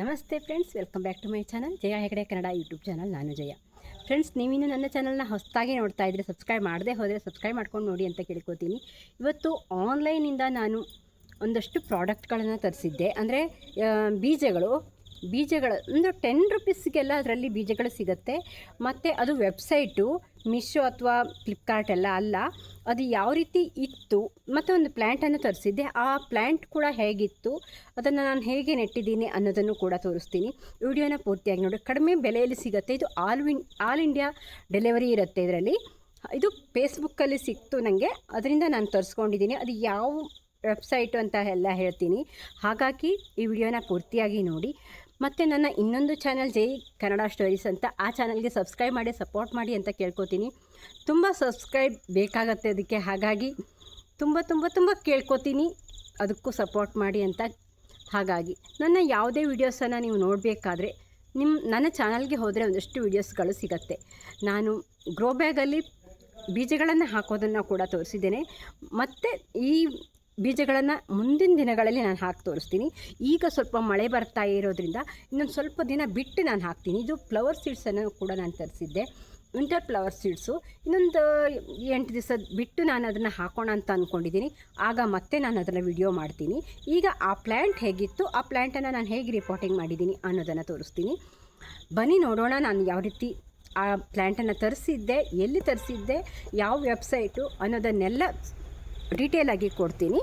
ನಮಸ್ತೆ friends, welcome back to my channel. Jaya Hegde Kannada YouTube channel, ನಾನು Jaya. Friends, ನೀವಿನ್ನು ನನ್ನ ಚಾನಲ್ನ ಹೊಸದಾಗಿ ನೋಡ್ತಾ ಇದ್ದರೆ ಸಬ್ಸ್ಕ್ರೈಬ್ ಮಾಡದೆ ಹೋದರೆ ಸಬ್ಸ್ಕ್ರೈಬ್ ಮಾಡ್ಕೊಂಡು ನೋಡಿ ಅಂತ ಕೇಳ್ಕೊತೀನಿ. ಇವತ್ತು ಆನ್ಲೈನಿಂದ ನಾನು ಒಂದಷ್ಟು ಪ್ರಾಡಕ್ಟ್ಗಳನ್ನು ತರಿಸಿದ್ದೆ. ಅಂದರೆ ಬೀಜಗಳು ಬೀಜಗಳು ಅಂದರೆ ಟೆನ್ ರುಪೀಸ್ಗೆಲ್ಲ ಅದರಲ್ಲಿ ಬೀಜಗಳು ಸಿಗುತ್ತೆ. ಮತ್ತು ಅದು ವೆಬ್ಸೈಟು ಮಿಶೋ ಅಥವಾ ಫ್ಲಿಪ್ಕಾರ್ಟ್ ಎಲ್ಲ ಅಲ್ಲ. ಅದು ಯಾವ ರೀತಿ ಇತ್ತು, ಮತ್ತು ಒಂದು ಪ್ಲ್ಯಾಂಟನ್ನು ತರಿಸಿದ್ದೆ. ಆ ಪ್ಲ್ಯಾಂಟ್ ಕೂಡ ಹೇಗಿತ್ತು, ಅದನ್ನು ನಾನು ಹೇಗೆ ನೆಟ್ಟಿದ್ದೀನಿ ಅನ್ನೋದನ್ನು ಕೂಡ ತೋರಿಸ್ತೀನಿ. ವಿಡಿಯೋನ ಪೂರ್ತಿಯಾಗಿ ನೋಡಿ. ಕಡಿಮೆ ಬೆಲೆಯಲ್ಲಿ ಸಿಗುತ್ತೆ. ಇದು all win all India delivery ಇರುತ್ತೆ ಇದರಲ್ಲಿ. ಇದು ಫೇಸ್ಬುಕ್ಕಲ್ಲಿ ಸಿಕ್ತು ನನಗೆ ಅದರಿಂದ ನಾನು ತರಿಸ್ಕೊಂಡಿದ್ದೀನಿ. ಅದು ಯಾವ ವೆಬ್ಸೈಟು ಅಂತ ಎಲ್ಲ ಹೇಳ್ತೀನಿ. ಹಾಗಾಗಿ ಈ ವಿಡಿಯೋನ ಪೂರ್ತಿಯಾಗಿ ನೋಡಿ. ಮತ್ತು ನನ್ನ ಇನ್ನೊಂದು ಚಾನಲ್ ಜೈ ಕನ್ನಡ ಸ್ಟೋರೀಸ್ ಅಂತ ಆ ಚಾನಲ್ಗೆ ಸಬ್ಸ್ಕ್ರೈಬ್ ಮಾಡಿ, ಸಪೋರ್ಟ್ ಮಾಡಿ ಅಂತ ಕೇಳ್ಕೊತೀನಿ. ತುಂಬ ಸಬ್ಸ್ಕ್ರೈಬ್ ಬೇಕಾಗತ್ತೆ ಅದಕ್ಕೆ. ಹಾಗಾಗಿ ತುಂಬ ತುಂಬ ತುಂಬ ಕೇಳ್ಕೊತೀನಿ. ಅದಕ್ಕೂ ಸಪೋರ್ಟ್ ಮಾಡಿ ಅಂತ. ಹಾಗಾಗಿ ನನ್ನ ಯಾವುದೇ ವೀಡಿಯೋಸನ್ನು ನೀವು ನೋಡಬೇಕಾದ್ರೆ ನಿಮ್ಮ, ನನ್ನ ಚಾನಲ್ಗೆ ಹೋದರೆ ಒಂದಷ್ಟು ವೀಡಿಯೋಸ್ಗಳು ಸಿಗತ್ತೆ. ನಾನು ಗ್ರೋ ಬ್ಯಾಗಲ್ಲಿ ಬೀಜಗಳನ್ನು ಹಾಕೋದನ್ನು ಕೂಡ ತೋರಿಸಿದ್ದೇನೆ. ಮತ್ತು ಈ ಬೀಜಗಳನ್ನು ಮುಂದಿನ ದಿನಗಳಲ್ಲಿ ನಾನು ಹಾಕಿ ತೋರಿಸ್ತೀನಿ. ಈಗ ಸ್ವಲ್ಪ ಮಳೆ ಬರ್ತಾ ಇರೋದ್ರಿಂದ ಇನ್ನೊಂದು ಸ್ವಲ್ಪ ದಿನ ಬಿಟ್ಟು ನಾನು ಹಾಕ್ತೀನಿ. ಇದು ಫ್ಲವರ್ ಸೀಡ್ಸನ್ನು ಕೂಡ ನಾನು ತರಿಸಿದ್ದೆ. ವಿಂಟರ್ ಫ್ಲವರ್ ಸೀಡ್ಸು ಇನ್ನೊಂದು ಎಂಟು ದಿವಸ ಬಿಟ್ಟು ನಾನು ಅದನ್ನು ಹಾಕೋಣ ಅಂತ ಅಂದ್ಕೊಂಡಿದ್ದೀನಿ ಆಗ ಮತ್ತೆ ನಾನು ಅದನ್ನು ವಿಡಿಯೋ ಮಾಡ್ತೀನಿ. ಈಗ ಆ ಪ್ಲ್ಯಾಂಟ್ ಹೇಗಿತ್ತು, ಆ ಪ್ಲ್ಯಾಂಟನ್ನು ನಾನು ಹೇಗೆ ರಿಪೋರ್ಟಿಂಗ್ ಮಾಡಿದ್ದೀನಿ ಅನ್ನೋದನ್ನು ತೋರಿಸ್ತೀನಿ. ಬನ್ನಿ ನೋಡೋಣ ನಾನು ಯಾವ ರೀತಿ ಆ ಪ್ಲ್ಯಾಂಟನ್ನು ತರಿಸಿದ್ದೆ, ಎಲ್ಲಿ ತರಿಸಿದ್ದೆ, ಯಾವ ವೆಬ್ಸೈಟು ಅನ್ನೋದನ್ನೆಲ್ಲ ಡೀಟೇಲಾಗಿ ಕೊಡ್ತೀನಿ.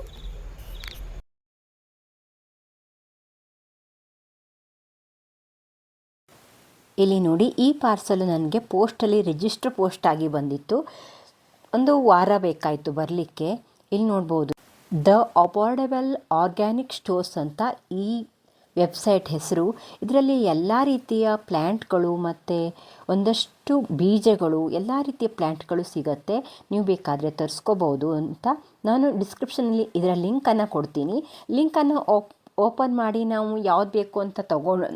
ಇಲ್ಲಿ ನೋಡಿ, ಈ ಪಾರ್ಸಲ್ ನನಗೆ ಪೋಸ್ಟಲ್ಲಿ ರಿಜಿಸ್ಟರ್ ಪೋಸ್ಟ್ ಆಗಿ ಬಂದಿತ್ತು. ಒಂದು ವಾರ ಬೇಕಾಯಿತು ಬರಲಿಕ್ಕೆ. ಇಲ್ಲಿ ನೋಡ್ಬೋದು ದ ಅಫೋರ್ಡೆಬಲ್ ಆರ್ಗ್ಯಾನಿಕ್ ಸ್ಟೋರ್ಸ್ ಅಂತ ಈ ವೆಬ್ಸೈಟ್ ಹೆಸರು. ಇದರಲ್ಲಿ ಎಲ್ಲ ರೀತಿಯ ಪ್ಲ್ಯಾಂಟ್ಗಳು ಮತ್ತು ಒಂದಷ್ಟು ಬೀಜಗಳು, ಎಲ್ಲ ರೀತಿಯ ಪ್ಲ್ಯಾಂಟ್ಗಳು ಸಿಗುತ್ತೆ. ನೀವು ಬೇಕಾದರೆ ತರಿಸ್ಕೋಬೋದು ಅಂತ ನಾನು ಡಿಸ್ಕ್ರಿಪ್ಷನಲ್ಲಿ ಇದರ ಲಿಂಕನ್ನು ಕೊಡ್ತೀನಿ. ಲಿಂಕನ್ನು ಓಪ್ ಓಪನ್ ಮಾಡಿ ನಾವು ಯಾವ್ದು ಬೇಕು ಅಂತ ತಗೊಂಡು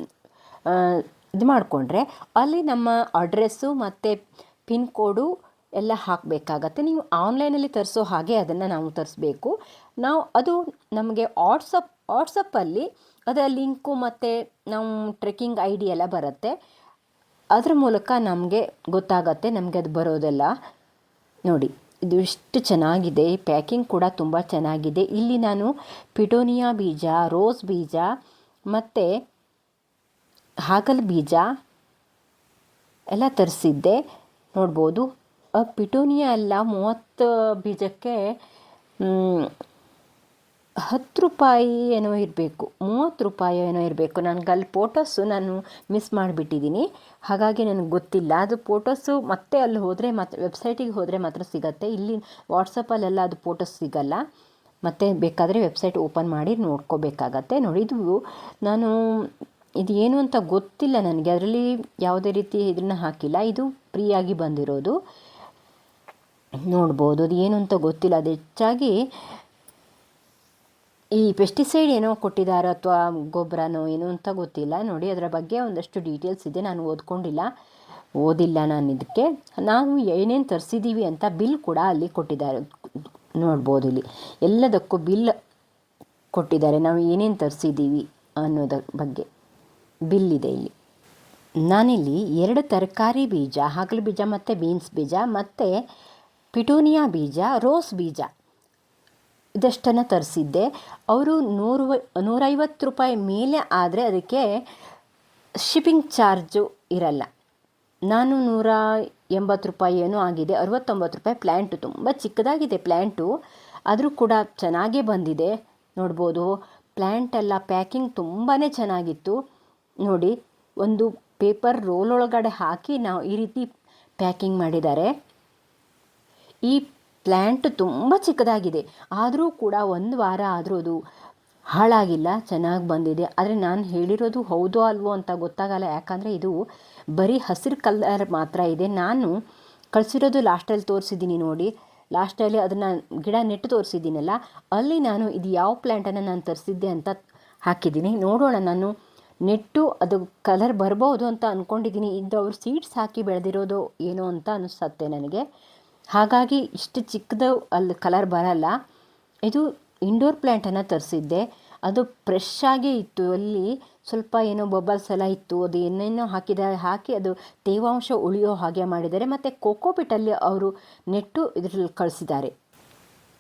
ಇದು ಮಾಡಿಕೊಂಡ್ರೆ ಅಲ್ಲಿ ನಮ್ಮ ಅಡ್ರೆಸ್ಸು ಮತ್ತು ಪಿನ್ ಕೋಡು ಎಲ್ಲ ಹಾಕಬೇಕಾಗತ್ತೆ. ನೀವು ಆನ್ಲೈನಲ್ಲಿ ತರಿಸೋ ಹಾಗೆ ಅದನ್ನು ನಾವು ತರಿಸ್ಬೇಕು. ನಾವು ಅದು ನಮಗೆ ವಾಟ್ಸಪ್ ವಾಟ್ಸಪ್ಪಲ್ಲಿ ಅದರ ಲಿಂಕು ಮತ್ತು ನಮ್ಮ ಟ್ರೆಕ್ಕಿಂಗ್ ಐ ಡಿ ಎಲ್ಲ ಬರುತ್ತೆ. ಅದ್ರ ಮೂಲಕ ನಮಗೆ ಗೊತ್ತಾಗತ್ತೆ ನಮಗೆ ಅದು ಬರೋದೆಲ್ಲ. ನೋಡಿ, ಇದು ಎಷ್ಟು ಚೆನ್ನಾಗಿದೆ. ಪ್ಯಾಕಿಂಗ್ ಕೂಡ ತುಂಬ ಚೆನ್ನಾಗಿದೆ. ಇಲ್ಲಿ ನಾನು ಪಿಟೋನಿಯಾ ಬೀಜ, ರೋಸ್ ಬೀಜ ಮತ್ತು ಹಾಗಲ್ ಬೀಜ ಎಲ್ಲ ತರಿಸಿದ್ದೆ. ನೋಡ್ಬೋದು. ಪಿಟೋನಿಯಾ ಎಲ್ಲ ಮೂವತ್ತು ಬೀಜಕ್ಕೆ ಹತ್ತು ರೂಪಾಯಿ ಏನೋ ಇರಬೇಕು, ಮೂವತ್ತು ರೂಪಾಯಿ ಏನೋ ಇರಬೇಕು. ನನಗೆ ಅಲ್ಲಿ ಫೋಟೋಸು ನಾನು ಮಿಸ್ ಮಾಡಿಬಿಟ್ಟಿದ್ದೀನಿ. ಹಾಗಾಗಿ ನನಗೆ ಗೊತ್ತಿಲ್ಲ. ಅದು ಫೋಟೋಸು ಮತ್ತೆ ಅಲ್ಲಿ ಹೋದರೆ ಮಾತ್ರ ವೆಬ್ಸೈಟಿಗೆ ಹೋದರೆ ಮಾತ್ರ ಸಿಗತ್ತೆ. ಇಲ್ಲಿ ವಾಟ್ಸಪ್ಪಲ್ಲೆಲ್ಲ ಅದು ಫೋಟೋಸ್ ಸಿಗಲ್ಲ. ಮತ್ತೆ ಬೇಕಾದರೆ ವೆಬ್ಸೈಟ್ ಓಪನ್ ಮಾಡಿ ನೋಡ್ಕೋಬೇಕಾಗತ್ತೆ. ನೋಡಿ ನಾನು, ಇದು ಏನು ಅಂತ ಗೊತ್ತಿಲ್ಲ ನನಗೆ. ಅದರಲ್ಲಿ ಯಾವುದೇ ರೀತಿ ಇದನ್ನು ಹಾಕಿಲ್ಲ. ಇದು ಫ್ರೀಯಾಗಿ ಬಂದಿರೋದು. ನೋಡ್ಬೋದು. ಅದು ಏನು ಅಂತ ಗೊತ್ತಿಲ್ಲ. ಅದು ಹೆಚ್ಚಾಗಿ ಈ ಪೆಸ್ಟಿಸೈಡ್ ಏನೋ ಕೊಟ್ಟಿದ್ದಾರೆ ಅಥವಾ ಗೊಬ್ಬರನೋ ಏನೋ ಅಂತ ಗೊತ್ತಿಲ್ಲ. ನೋಡಿ, ಅದರ ಬಗ್ಗೆ ಒಂದಷ್ಟು ಡೀಟೇಲ್ಸ್ ಇದೆ. ನಾನು ಓದ್ಕೊಂಡಿಲ್ಲ. ಓದಿಲ್ಲ ನಾನು ಇದಕ್ಕೆ. ನಾವು ಏನೇನು ತರಿಸಿದ್ದೀವಿ ಅಂತ ಬಿಲ್ ಕೂಡ ಅಲ್ಲಿ ಕೊಟ್ಟಿದ್ದಾರೆ. ನೋಡ್ಬೋದು ಇಲ್ಲಿ. ಎಲ್ಲದಕ್ಕೂ ಬಿಲ್ ಕೊಟ್ಟಿದ್ದಾರೆ. ನಾವು ಏನೇನು ತರಿಸಿದ್ದೀವಿ ಅನ್ನೋದ್ರ ಬಗ್ಗೆ ಬಿಲ್ ಇದೆ ಇಲ್ಲಿ. ನಾನಿಲ್ಲಿ ಎರಡು ತರಕಾರಿ ಬೀಜ ಹಾಗಲು ಬೀಜ ಮತ್ತು ಬೀನ್ಸ್ ಬೀಜ ಮತ್ತು ಪಿಟೋನಿಯಾ ಬೀಜ, ರೋಸ್ ಬೀಜ ಇದಷ್ಟನ್ನು ತರಿಸಿದ್ದೆ. ಅವರು ನೂರು ನೂರೈವತ್ತು ರೂಪಾಯಿ ಮೇಲೆ ಆದರೆ ಅದಕ್ಕೆ ಶಿಪ್ಪಿಂಗ್ ಚಾರ್ಜು ಇರಲ್ಲ. ನಾನು ನೂರ ಎಂಬತ್ತು ರೂಪಾಯಿ ಏನೋ ಆಗಿದೆ, ಅರವತ್ತೊಂಬತ್ತು ರೂಪಾಯಿ ಪ್ಲ್ಯಾಂಟು ತುಂಬ ಚಿಕ್ಕದಾಗಿದೆ ಪ್ಲ್ಯಾಂಟು ಆದರೂ ಕೂಡ ಚೆನ್ನಾಗೇ ಬಂದಿದೆ. ನೋಡ್ಬೋದು ಪ್ಲ್ಯಾಂಟೆಲ್ಲ ಪ್ಯಾಕಿಂಗ್ ತುಂಬಾ ಚೆನ್ನಾಗಿತ್ತು. ನೋಡಿ, ಒಂದು ಪೇಪರ್ ರೋಲ್ ಒಳಗಡೆ ಹಾಕಿ ನಾವು ಈ ರೀತಿ ಪ್ಯಾಕಿಂಗ್ ಮಾಡಿದ್ದಾರೆ. ಈ ಪ್ಲ್ಯಾಂಟ್ ತುಂಬ ಚಿಕ್ಕದಾಗಿದೆ. ಆದರೂ ಕೂಡ ಒಂದು ವಾರ ಆದರೂ ಅದು ಹಾಳಾಗಿಲ್ಲ, ಚೆನ್ನಾಗಿ ಬಂದಿದೆ. ಆದರೆ ನಾನು ಹೇಳಿರೋದು ಹೌದೋ ಅಲ್ವೋ ಅಂತ ಗೊತ್ತಾಗಲ್ಲ. ಯಾಕಂದರೆ ಇದು ಬರೀ ಹಸಿರು ಕಲರ್ ಮಾತ್ರ ಇದೆ. ನಾನು ಕಳಿಸಿರೋದು ಲಾಸ್ಟಲ್ಲಿ ತೋರಿಸಿದ್ದೀನಿ ನೋಡಿ. ಲಾಸ್ಟಲ್ಲಿ ಅದನ್ನು ಗಿಡ ನೆಟ್ಟು ತೋರಿಸಿದ್ದೀನಲ್ಲ, ಅಲ್ಲಿ ನಾನು ಇದು ಯಾವ ಪ್ಲ್ಯಾಂಟನ್ನು ನಾನು ತರಿಸಿದ್ದೆ ಅಂತ ಹಾಕಿದ್ದೀನಿ. ನೋಡೋಣ, ನಾನು ನೆಟ್ಟು ಅದು ಕಲರ್ ಬರ್ಬೋದು ಅಂತ ಅಂದ್ಕೊಂಡಿದ್ದೀನಿ ಇದು ಅವರು ಸೀಡ್ಸ್ ಹಾಕಿ ಬೆಳೆದಿರೋದು ಏನೋ ಅಂತ ಅನಿಸುತ್ತೆ ನನಗೆ. ಹಾಗಾಗಿ ಇಷ್ಟು ಚಿಕ್ಕದು ಅಲ್ಲಿ ಕಲರ್ ಬರಲ್ಲ. ಇದು ಇಂಡೋರ್ ಪ್ಲ್ಯಾಂಟನ್ನು ತರಿಸಿದ್ದೆ. ಅದು ಫ್ರೆಶ್ ಆಗೇ ಇತ್ತು. ಅಲ್ಲಿ ಸ್ವಲ್ಪ ಏನೋ ಬಬಲ್ಸ್ ಎಲ್ಲ ಇತ್ತು. ಅದು ಏನೇನೋ ಹಾಕಿದ್ದಾರೆ, ಹಾಕಿ ಅದು ತೇವಾಂಶ ಉಳಿಯೋ ಹಾಗೆ ಮಾಡಿದ್ದಾರೆ. ಮತ್ತು ಕೋಕೋಪಿಟ್ಟಲ್ಲಿ ಅವರು ನೆಟ್ಟು ಇದರಲ್ಲಿ ಕಳಿಸಿದ್ದಾರೆ.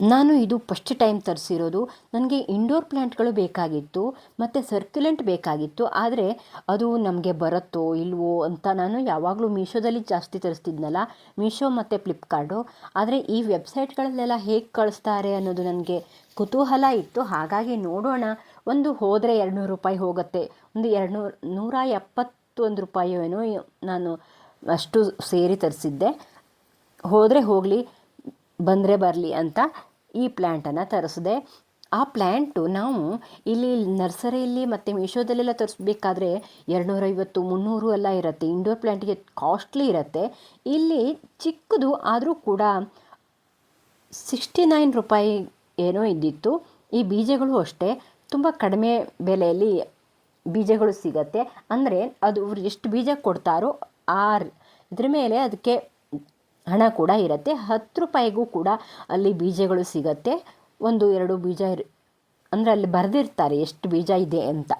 ನಾನು ಇದು ಫಸ್ಟ್ ಟೈಮ್ ತರಿಸಿರೋದು. ನನಗೆ ಇಂಡೋರ್ ಪ್ಲ್ಯಾಂಟ್ಗಳು ಬೇಕಾಗಿತ್ತು, ಮತ್ತು ಸರ್ಕ್ಯುಲೆಂಟ್ ಬೇಕಾಗಿತ್ತು. ಆದರೆ ಅದು ನಮಗೆ ಬರುತ್ತೋ ಇಲ್ವೋ ಅಂತ ನಾನು ಯಾವಾಗಲೂ ಮೀಶೋದಲ್ಲಿ ಜಾಸ್ತಿ ತರಿಸ್ತಿದ್ನಲ್ಲ, ಮೀಶೋ ಮತ್ತು ಫ್ಲಿಪ್ಕಾರ್ಟು. ಆದರೆ ಈ ವೆಬ್ಸೈಟ್ಗಳಲ್ಲೆಲ್ಲ ಹೇಗೆ ಕಳಿಸ್ತಾರೆ ಅನ್ನೋದು ನನಗೆ ಕುತೂಹಲ ಇತ್ತು. ಹಾಗಾಗಿ ನೋಡೋಣ. ಒಂದು ಹೋದರೆ ಎರಡು ನೂರು ರೂಪಾಯಿ ಹೋಗುತ್ತೆ. ಒಂದು ಎರಡು ನೂರು ನೂರ ಎಪ್ಪತ್ತೊಂದು ರೂಪಾಯಿ ಏನೋ ನಾನು ಅಷ್ಟು ಸೇರಿ ತರಿಸಿದ್ದೆ. ಹೋದರೆ ಹೋಗಲಿ. ಬಂದರೆ ಬರಲಿ ಅಂತ ಈ ಪ್ಲ್ಯಾಂಟನ್ನು ತರಿಸಿದೆ. ಆ ಪ್ಲ್ಯಾಂಟು ನಾವು ಇಲ್ಲಿ ನರ್ಸರಿಯಲ್ಲಿ ಮತ್ತು ಮೀಶೋದಲ್ಲೆಲ್ಲ ತರಿಸ್ಬೇಕಾದ್ರೆ ಎರಡುನೂರೈವತ್ತು, ಮುನ್ನೂರು ಎಲ್ಲ ಇರುತ್ತೆ. ಇಂಡೋರ್ ಪ್ಲ್ಯಾಂಟಿಗೆ ಕಾಸ್ಟ್ಲಿ ಇರುತ್ತೆ. ಇಲ್ಲಿ ಚಿಕ್ಕದು ಆದರೂ ಕೂಡ ಸಿಕ್ಸ್ಟಿ ನೈನ್ ರೂಪಾಯಿ ಏನೋ ಇದ್ದಿತ್ತು. ಈ ಬೀಜಗಳು ಅಷ್ಟೇ. ತುಂಬ ಕಡಿಮೆ ಬೆಲೆಯಲ್ಲಿ ಬೀಜಗಳು ಸಿಗತ್ತೆ. ಅಂದರೆ ಅದು ಎಷ್ಟು ಬೀಜ ಕೊಡ್ತಾರೋ ಆ ಇದ್ರ ಮೇಲೆ ಅದಕ್ಕೆ ಹಣ ಕೂಡ ಇರುತ್ತೆ. ಹತ್ತು ರೂಪಾಯಿಗೂ ಕೂಡ ಅಲ್ಲಿ ಬೀಜಗಳು ಸಿಗತ್ತೆ. ಒಂದು, ಎರಡು ಬೀಜ ಇರ್, ಅಂದರೆ ಅಲ್ಲಿ ಬರೆದಿರ್ತಾರೆ ಎಷ್ಟು ಬೀಜ ಇದೆ ಅಂತ.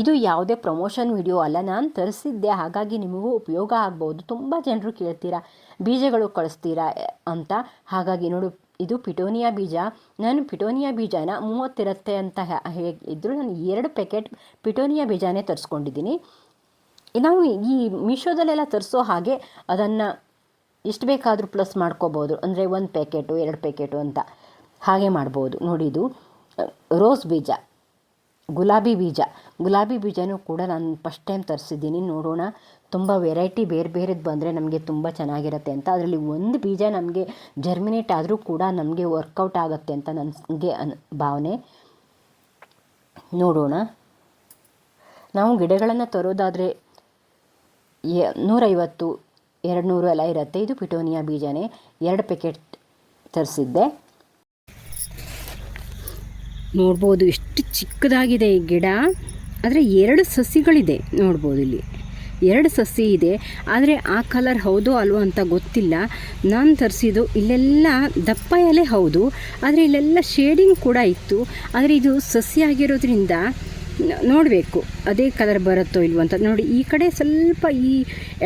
ಇದು ಯಾವುದೇ ಪ್ರಮೋಷನ್ ವಿಡಿಯೋ ಅಲ್ಲ. ನಾನು ತರಿಸಿದ್ದೆ. ಹಾಗಾಗಿ ನಿಮಗೂ ಉಪಯೋಗ ಆಗ್ಬೋದು. ತುಂಬ ಜನರು ಕೇಳ್ತೀರಾ, ಬೀಜಗಳು ಕಳಿಸ್ತೀರಾ ಅಂತ. ಹಾಗಾಗಿ ನೋಡು, ಇದು ಪಿಟೋನಿಯಾ ಬೀಜ. ನಾನು ಪಿಟೋನಿಯಾ ಬೀಜನ ಮೂವತ್ತಿರುತ್ತೆ ಅಂತ ಹೇಳಿದ್ರು ನಾನು ಎರಡು ಪ್ಯಾಕೆಟ್ ಪಿಟೋನಿಯಾ ಬೀಜನೇ ತರಿಸ್ಕೊಂಡಿದ್ದೀನಿ. ನಾವು ಈ ಮೀಶೋದಲ್ಲೆಲ್ಲ ತರಿಸೋ ಹಾಗೆ ಅದನ್ನು ಎಷ್ಟು ಬೇಕಾದರೂ ಪ್ಲಸ್ ಮಾಡ್ಕೋಬೋದು. ಅಂದರೆ ಒಂದು ಪ್ಯಾಕೆಟು ಎರಡು ಪ್ಯಾಕೆಟು ಅಂತ. ಹಾಗೆ ಮಾಡ್ಬೋದು. ನೋಡಿದು ರೋಸ್ ಬೀಜ, ಗುಲಾಬಿ ಬೀಜ. ಗುಲಾಬಿ ಬೀಜನೂ ಕೂಡ ನಾನು ಫಸ್ಟ್ ಟೈಮ್ ತರಿಸಿದ್ದೀನಿ. ನೋಡೋಣ. ತುಂಬ ವೆರೈಟಿ ಬೇರೆ ಬೇರೆದು ಬಂದರೆ ನಮಗೆ ತುಂಬ ಚೆನ್ನಾಗಿರುತ್ತೆ ಅಂತ. ಅದರಲ್ಲಿ ಒಂದು ಬೀಜ ನಮಗೆ ಜರ್ಮಿನೇಟ್ ಆದರೂ ಕೂಡ ನಮಗೆ ವರ್ಕೌಟ್ ಆಗುತ್ತೆ ಅಂತ ನನಗೆ ಭಾವನೆ. ನೋಡೋಣ. ನಾವು ಗಿಡಗಳನ್ನು ತರೋದಾದರೆ ನೂರೈವತ್ತು ಎರಡು ನೂರು ಎಲ್ಲ ಇರುತ್ತೆ ಇದು ಪಿಟೋನಿಯಾ ಬೀಜನೇ ಎರಡು ಪ್ಯಾಕೆಟ್ ತರಿಸಿದ್ದೆ. ನೋಡ್ಬೋದು ಎಷ್ಟು ಚಿಕ್ಕದಾಗಿದೆ ಈ ಗಿಡ. ಆದರೆ ಎರಡು ಸಸಿಗಳಿದೆ ನೋಡ್ಬೋದು ಇಲ್ಲಿ. ಎರಡು ಸಸಿ ಇದೆ. ಆದರೆ ಆ ಕಲರ್ ಹೌದೋ ಅಲ್ವೋ ಅಂತ ಗೊತ್ತಿಲ್ಲ. ನಾನು ತರಿಸಿದ್ದು ಇಲ್ಲೆಲ್ಲ ದಪ್ಪ ಎಲೆ ಹೌದು. ಆದರೆ ಇಲ್ಲೆಲ್ಲ ಶೇಡಿಂಗ್ ಕೂಡ ಇತ್ತು. ಆದರೆ ಇದು ಸಸಿ ಆಗಿರೋದ್ರಿಂದ ನೋಡಬೇಕು, ಅದೇ ಕಲರ್ ಬರುತ್ತೋ ಇಲ್ವೋ ಅಂತ. ನೋಡಿ, ಈ ಕಡೆ ಸ್ವಲ್ಪ ಈ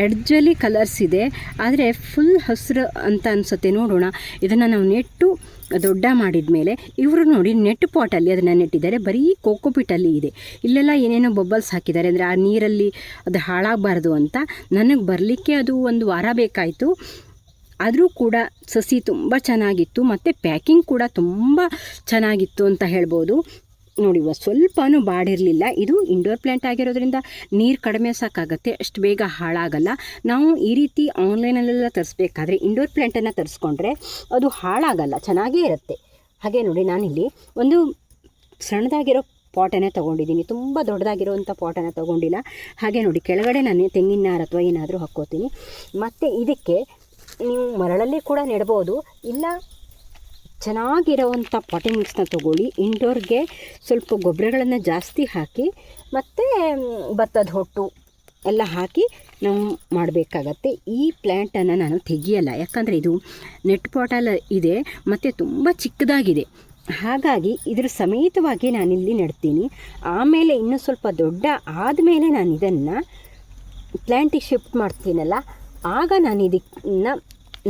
ಎಡ್ಜಲ್ಲಿ ಕಲರ್ಸ್ ಇದೆ, ಆದರೆ ಫುಲ್ ಹಸಿರು ಅಂತ ಅನಿಸುತ್ತೆ. ನೋಡೋಣ, ಇದನ್ನು ನಾವು ನೆಟ್ಟು ದೊಡ್ಡ ಮಾಡಿದ ಮೇಲೆ ಇವರು ನೋಡಿ ನೆಟ್ ಪಾಟಲ್ಲಿ ಅದನ್ನು ನೆಟ್ಟಿದ್ದಾರೆ. ಬರೀ ಕೋಕೋಪಿಟಲ್ಲಿ ಇದೆ. ಇಲ್ಲೆಲ್ಲ ಏನೇನೋ ಬಬ್ಬಲ್ಸ್ ಹಾಕಿದ್ದಾರೆ. ಅಂದರೆ ಆ ನೀರಲ್ಲಿ ಅದು ಹಾಳಾಗಬಾರ್ದು ಅಂತ ನನಗೆ ಬರಲಿಕ್ಕೆ ಅದು ಒಂದು ವಾರ ಬೇಕಾಯಿತು. ಆದರೂ ಕೂಡ ಸಸಿ ತುಂಬ ಚೆನ್ನಾಗಿತ್ತು, ಮತ್ತು ಪ್ಯಾಕಿಂಗ್ ಕೂಡ ತುಂಬ ಚೆನ್ನಾಗಿತ್ತು ಅಂತ ಹೇಳ್ಬೋದು. ನೋಡಿ ಸ್ವಲ್ಪನೂ ಬಾಡಿರಲಿಲ್ಲ. ಇದು ಇಂಡೋರ್ ಪ್ಲ್ಯಾಂಟ್ ಆಗಿರೋದ್ರಿಂದ ನೀರು ಕಡಿಮೆ ಸಾಕಾಗುತ್ತೆ, ಅಷ್ಟು ಬೇಗ ಹಾಳಾಗಲ್ಲ. ನಾವು ಈ ರೀತಿ ಆನ್ಲೈನಲ್ಲೆಲ್ಲ ತರಿಸ್ಬೇಕಾದ್ರೆ ಇಂಡೋರ್ ಪ್ಲ್ಯಾಂಟನ್ನು ತರಿಸ್ಕೊಂಡ್ರೆ ಅದು ಹಾಳಾಗಲ್ಲ, ಚೆನ್ನಾಗೇ ಇರುತ್ತೆ. ಹಾಗೆ ನೋಡಿ, ನಾನಿಲ್ಲಿ ಒಂದು ಸಣ್ಣದಾಗಿರೋ ಪಾಟನ್ನೇ ತೊಗೊಂಡಿದ್ದೀನಿ. ತುಂಬ ದೊಡ್ಡದಾಗಿರೋವಂಥ ಪಾಟನ್ನು ತೊಗೊಂಡಿಲ್ಲ. ಹಾಗೆ ನೋಡಿ, ಕೆಳಗಡೆ ನಾನು ತೆಂಗಿನ ನಾರು ಅಥವಾ ಏನಾದರೂ ಹಾಕ್ಕೋತೀನಿ. ಮತ್ತು ಇದಕ್ಕೆ ನೀವು ಮರಳಲ್ಲಿ ಕೂಡ ನೆಡ್ಬೋದು. ಇಲ್ಲ ಚೆನ್ನಾಗಿರೋವಂಥ ಪಾಟಿಂಗ್ ಮಿಕ್ಸ್ನ ತೊಗೊಳ್ಳಿ. ಇಂಡೋರ್ಗೆ ಸ್ವಲ್ಪ ಗೊಬ್ಬರಗಳನ್ನು ಜಾಸ್ತಿ ಹಾಕಿ, ಮತ್ತು ಭತ್ತದ ಹೊಟ್ಟು ಎಲ್ಲ ಹಾಕಿ ನಾವು ಮಾಡಬೇಕಾಗತ್ತೆ. ಈ ಪ್ಲ್ಯಾಂಟನ್ನು ನಾನು ತೆಗಿಯಲ್ಲ. ಯಾಕಂದರೆ ಇದು ನೆಟ್ ಪಾಟಲ್ ಇದೆ, ಮತ್ತು ತುಂಬ ಚಿಕ್ಕದಾಗಿದೆ. ಹಾಗಾಗಿ ಇದ್ರ ಸಮೇತವಾಗಿ ನಾನಿಲ್ಲಿ ನೆಡ್ತೀನಿ. ಆಮೇಲೆ ಇನ್ನೂ ಸ್ವಲ್ಪ ದೊಡ್ಡ ಆದಮೇಲೆ ನಾನು ಇದನ್ನು ಪ್ಲ್ಯಾಂಟಿಗೆ ಶಿಫ್ಟ್ ಮಾಡ್ತೀನಲ್ಲ, ಆಗ ನಾನು ಇದನ್ನು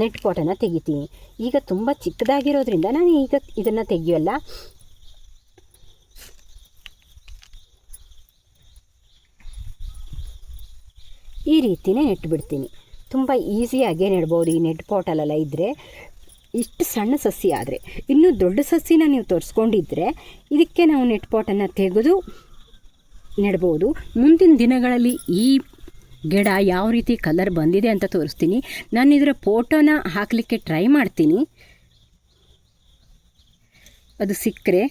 ನೆಟ್ ಪಾಟನ್ನು ತೆಗಿತೀನಿ. ಈಗ ತುಂಬ ಚಿಕ್ಕದಾಗಿರೋದ್ರಿಂದ ನಾನು ಈಗ ಇದನ್ನು ತೆಗಿಯೋಲ್ಲ. ಈ ರೀತಿಯೇ ನೆಟ್ಬಿಡ್ತೀನಿ. ತುಂಬ ಈಸಿಯಾಗೇ ನೆಡ್ಬೋದು ಈ ನೆಟ್ ಪಾಟಲ್ಲೆಲ್ಲ ಇದ್ದರೆ ಇಷ್ಟು ಸಣ್ಣ ಸಸಿ ಆದರೆ. ಇನ್ನೂ ದೊಡ್ಡ ಸಸಿನ ನೀವು ತೋರಿಸ್ಕೊಂಡಿದ್ರೆ ಇದಕ್ಕೆ ನಾವು ನೆಟ್ ಪಾಟನ್ನು ತೆಗೆದು ನೆಡ್ಬೋದು. ಮುಂದಿನ ದಿನಗಳಲ್ಲಿ ಈ ಗಿಡ ಯಾವ ರೀತಿ ಕಲರ್ ಬಂದಿದೆ ಅಂತ ತೋರಿಸ್ತೀನಿ. ನಾನು ಇದರ ಫೋಟೋನ ಹಾಕಲಿಕ್ಕೆ ಟ್ರೈ ಮಾಡ್ತೀನಿ. ಅದು ಸಿಕ್ಕರೆ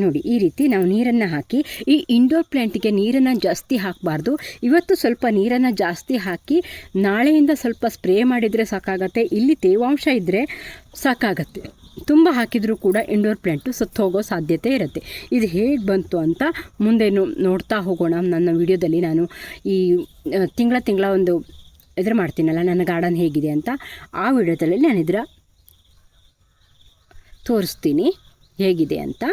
ನೋಡಿ, ಈ ರೀತಿ ನಾವು ನೀರನ್ನು ಹಾಕಿ, ಈ ಇಂಡೋರ್ ಪ್ಲ್ಯಾಂಟಿಗೆ ನೀರನ್ನು ಜಾಸ್ತಿ ಹಾಕಬಾರ್ದು. ಇವತ್ತು ಸ್ವಲ್ಪ ನೀರನ್ನು ಜಾಸ್ತಿ ಹಾಕಿ, ನಾಳೆಯಿಂದ ಸ್ವಲ್ಪ ಸ್ಪ್ರೇ ಮಾಡಿದರೆ ಸಾಕಾಗತ್ತೆ, ಇಲ್ಲಿ ತೇವಾಂಶ ಇದ್ದರೆ ಸಾಕಾಗತ್ತೆ. ತುಂಬ ಹಾಕಿದರೂ ಕೂಡ ಇಂಡೋರ್ ಪ್ಲ್ಯಾಂಟು ಸತ್ತು ಹೋಗೋ ಸಾಧ್ಯತೆ ಇರುತ್ತೆ. ಇದು ಹೇಗೆ ಬಂತು ಅಂತ ಮುಂದೆ ನೋಡ್ತಾ ಹೋಗೋಣ. ನನ್ನ ವಿಡಿಯೋದಲ್ಲಿ ನಾನು ಈ ತಿಂಗಳ ತಿಂಗಳ ಒಂದು ಇದ್ರ ಮಾಡ್ತೀನಲ್ಲ, ನನ್ನ ಗಾರ್ಡನ್ ಹೇಗಿದೆ ಅಂತ ಆ ವಿಡಿಯೋದಲ್ಲಿ ನಾನು ಇದರ ತೋರಿಸ್ತೀನಿ ಹೇಗಿದೆ ಅಂತ.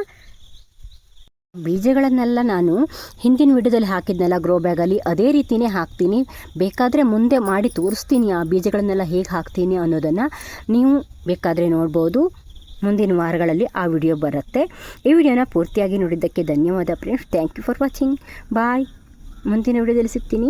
ಬೀಜಗಳನ್ನೆಲ್ಲ ನಾನು ಹಿಂದಿನ ವಿಡಿಯೋದಲ್ಲಿ ಹಾಕಿದ್ನಲ್ಲ ಗ್ರೋ ಬ್ಯಾಗಲ್ಲಿ ಅದೇ ರೀತಿಯೇ ಹಾಕ್ತೀನಿ. ಬೇಕಾದರೆ ಮುಂದೆ ಮಾಡಿ ತೋರಿಸ್ತೀನಿ ಆ ಬೀಜಗಳನ್ನೆಲ್ಲ ಹೇಗೆ ಹಾಕ್ತೀನಿ ಅನ್ನೋದನ್ನು ನೀವು ಬೇಕಾದರೆ ನೋಡ್ಬೋದು. ಮುಂದಿನ ವಾರಗಳಲ್ಲಿ ಆ ವಿಡಿಯೋ ಬರುತ್ತೆ. ಈ ವಿಡಿಯೋನ ಪೂರ್ತಿಯಾಗಿ ನೋಡಿದ್ದಕ್ಕೆ ಧನ್ಯವಾದ friends. Thank you for watching bye ಮುಂದಿನ ವಿಡಿಯೋದಲ್ಲಿ ಸಿಗ್ತೀನಿ.